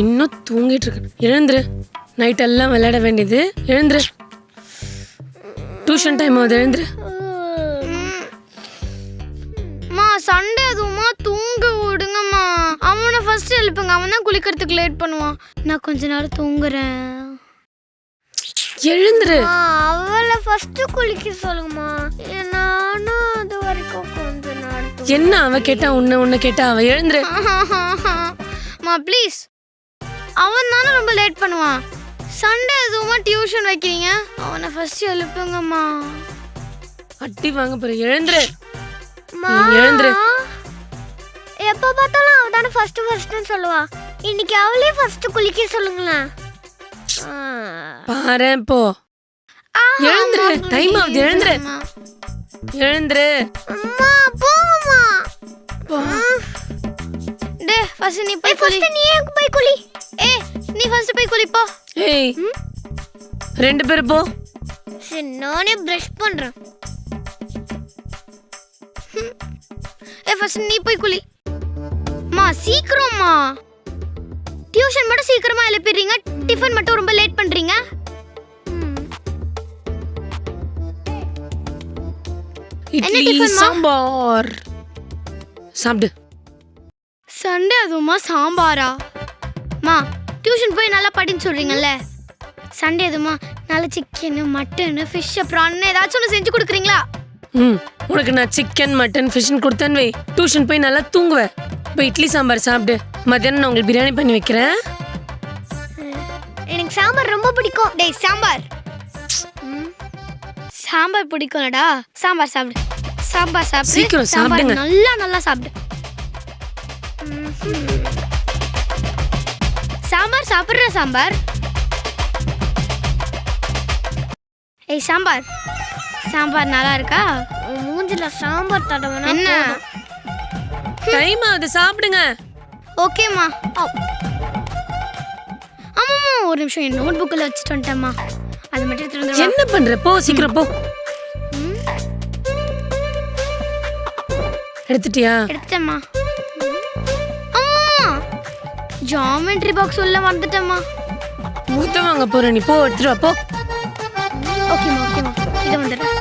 இன்னும் தூங்கிட்டு இருக்கு எழுந்துரு. நைட் எல்லாம் விளையாட வேண்டியது. எழுந்துரு. டியூஷன் டைம் ஆகுது. எழுந்துரு. மா சண்டே அதுவுமா. தூங்க விடுங்கம்மா. அவனை ஃபர்ஸ்ட் எழுப்புங்க. அவன் தான் குளிக்கிறதுக்கு லேட் பண்ணுவான். நான் கொஞ்ச நேரம் தூங்குறேன். எழுந்துரு. அவளை ஃபர்ஸ்ட் குளிக்க சொல்லுங்கம்மா. நானும் அது வரைக்கும் என்ன அவ கேட்டா உன்னை உன்னை கேட்டா அவ எழுந்துரு. மா ப்ளீஸ் அவன் தானே ரொம்ப லேட் பண்ணுவான். சண்டே எதுவுமா டியூஷன் வைக்கிறீங்க? அவனை ஃபர்ஸ்ட் எழுப்புங்கம்மா. அட்டி வாங்க போற எழுந்துரு. எழுந்துரு. எப்போ பார்த்தாலும் அவ தானே ஃபர்ஸ்ட் ஃபர்ஸ்ட்னு சொல்லுவா. இன்னைக்கு அவளே ஃபர்ஸ்ட் குளிக்க சொல்லுங்களேன். பாரு போ. எழுந்துரு டைம் ஆகுது எழுந்துரு. எழுந்துரு. அம்மா போம்மா. போ. டே ஃபர்ஸ்ட் நீ போய் குளி. நீ ஏன் போய் குளி? ஏ நீ ஃபர்ஸ்ட் போய் குளி போ. ஏய் ரெண்டு பேரும் போ. சரி நானே பிரஷ் பண்றேன். ஏ ஃபர்ஸ்ட் நீ போய் குளி. மா சீக்கிரம்மா. டியூஷன் மட்டும் சீக்கிரமா எழுப்பிடுறீங்க டிஃபன் மட்டும் ரொம்ப லேட் பண்றீங்க? இட்லி? சாம்பார். சாப்பிடு. சண்டே அதுவுமா? சாம்பாரா? மா டியூஷன் போய் நல்லா படின்னு சொல்றீங்கல்ல. சண்டே அதுமா நல்ல சிக்கனு மட்டனு ஃபிஷ் ப்ரான் ஏதாச்சும் ஒன்று செஞ்சு கொடுக்குறீங்களா? ம் உனக்கு நான் சிக்கன் மட்டன் ஃபிஷ்னு கொடுத்தேன்னு வை. டியூஷன் போய் நல்லா தூங்குவேன் இப்போ இட்லி சாம்பார் சாப்பிடு. மத்தியானம் நான் உங்களுக்கு பிரியாணி பண்ணி வைக்கிறேன். எனக்கு சாம்பார் ரொம்ப பிடிக்கும். டேய் சாம்பார். சாம்பார் பிடிக்கும்லடா. சாம்பார் சாப்பிடு. சாம்பார் சாப்பிடு. சீக்கிரம் சாம்பார் சாப்பிடுங்க. நல்லா நல்லா சாப்பிடு. சாம்பார் சாப்பிடுற சாம்பார்? ஏய் சாம்பார். சாம்பார் நல்லா இருக்கா? மூஞ்சில சாம்பார் தடவனா என்ன? டைம் ஆகுது சாப்பிடுங்க. ஓகேம்மா ஆமாம்மா ஒரு நிமிஷம் என் நோட் புக்கில் வச்சுட்டு வந்துட்டேம்மா. அது மட்டும் என்ன பண்ற? போ சீக்கிரம் போ. எடுத்துட்டியா? எடுத்துட்டேம்மா. அம்மா! ஜாமெட்ரி பாக்ஸ் உள்ள மறந்துட்டேம்மா மொத்தம் வாங்க போற நீ போ எடுத்துட்டு வா போ. ஓகேம்மா ஓகேம்மா இதை வந்துடுறேன்.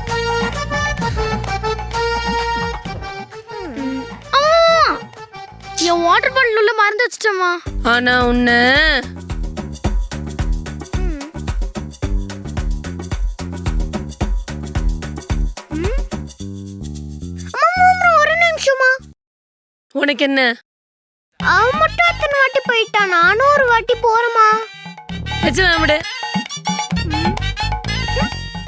என் வாட்டர் பாட்டில் உள்ள மறந்து வச்சுட்டேம்மா. ஆனா உன்னை உனக்கு என்ன அவன் மட்டும் அத்தனை வாட்டி போயிட்டான். நானும் ஒரு வாட்டி போறேம்மா. வச்சு விடு.